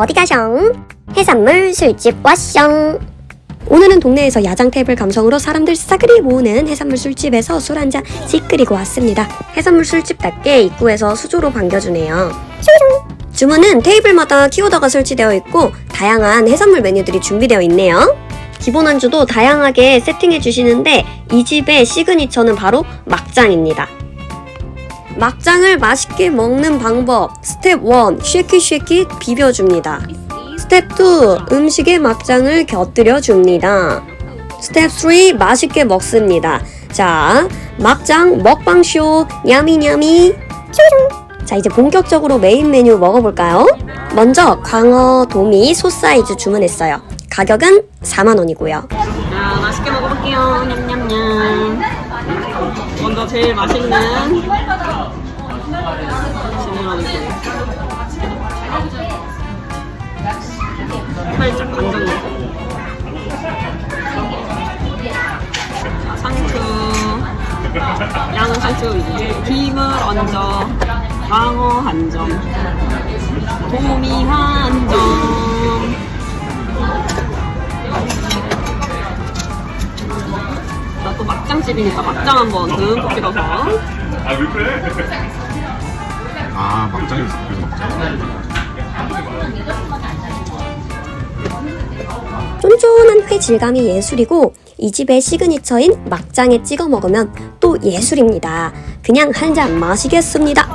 어디 가셩? 해산물 술집 왔셩. 오늘은 동네에서 야장 테이블 감성으로 사람들 싸그리 모으는 해산물 술집에서 술 한잔 찌끄리고 왔습니다. 해산물 술집답게 입구에서 수조로 반겨주네요. 주문은 테이블마다 키오더가 설치되어 있고 다양한 해산물 메뉴들이 준비되어 있네요. 기본 안주도 다양하게 세팅해 주시는데 이 집의 시그니처는 바로 막장입니다. 막장을 맛있게 먹는 방법 스텝 1 쉐키 쉐키 비벼줍니다. 스텝 2 음식에 막장을 곁들여 줍니다. 스텝 3 맛있게 먹습니다. 자 막장 먹방쇼 야미야미 자 이제 본격적으로 메인 메뉴 먹어볼까요? 먼저 광어 도미 소 사이즈 주문했어요. 가격은 4만원이고요. 자, 맛있게 먹어볼게요. 냠냠냠. 먼저 제일 맛있는 거. 살짝 간장 넣고. 자, 상추. 양은 상추. 김을 얹어. 광어 한 점. 도미 한 점. 막장집이니까 막장 한번 듬뿍 찍어서 아, 왜 그래? 아, 막장이 있어. 그래서 막장. 쫀쫀한 회 질감이 예술이고 이 집의 시그니처인 막장에 찍어 먹으면 또 예술입니다. 그냥 한 잔 마시겠습니다.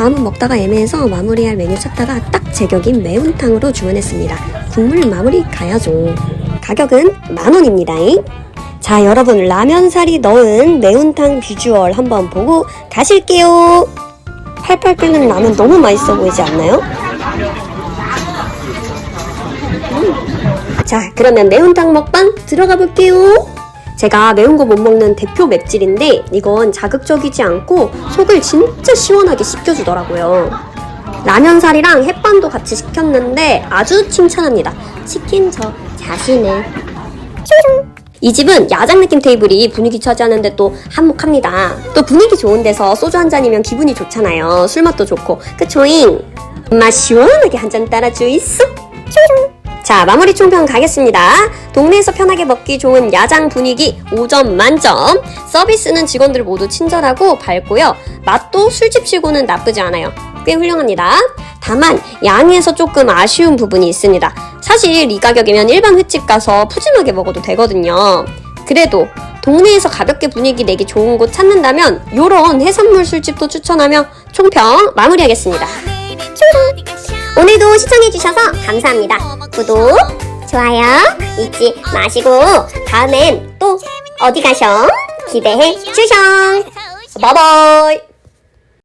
다음은 먹다가 애매해서 마무리할 메뉴 찾다가 딱 제격인 매운탕으로 주문했습니다. 국물 마무리 가야죠. 가격은 만원입니다. 자, 여러분 라면살이 넣은 매운탕 비주얼 한번 보고 가실게요. 팔팔 끓는 라면 너무 맛있어 보이지 않나요? 음. 자, 그러면 매운탕 먹방 들어가 볼게요. 제가 매운 거 못 먹는 대표 맵찔인데 이건 자극적이지 않고 속을 진짜 시원하게 씻겨주더라고요. 라면살이랑 햇반도 같이 시켰는데 아주 칭찬합니다. 시킨 저 자신을. 이 집은 야장 느낌 테이블이 분위기 차지하는데 또 한몫합니다. 또 분위기 좋은 데서 소주 한 잔이면 기분이 좋잖아요. 술 맛도 좋고. 그초잉? 맛 시원하게 한 잔 따라주 있어? 자, 마무리 총평 가겠습니다. 동네에서 편하게 먹기 좋은 야장 분위기 5점 만점. 서비스는 직원들 모두 친절하고 밝고요. 맛도 술집치고는 나쁘지 않아요. 꽤 훌륭합니다. 다만 양에서 조금 아쉬운 부분이 있습니다. 사실 이 가격이면 일반 횟집 가서 푸짐하게 먹어도 되거든요. 그래도 동네에서 가볍게 분위기 내기 좋은 곳 찾는다면 요런 해산물 술집도 추천하며 총평 마무리하겠습니다. 오늘도 시청해주셔서 감사합니다. 구독, 좋아요 잊지 마시고 다음엔 또 어디 가셔? 기대해 주셔. 바이바이.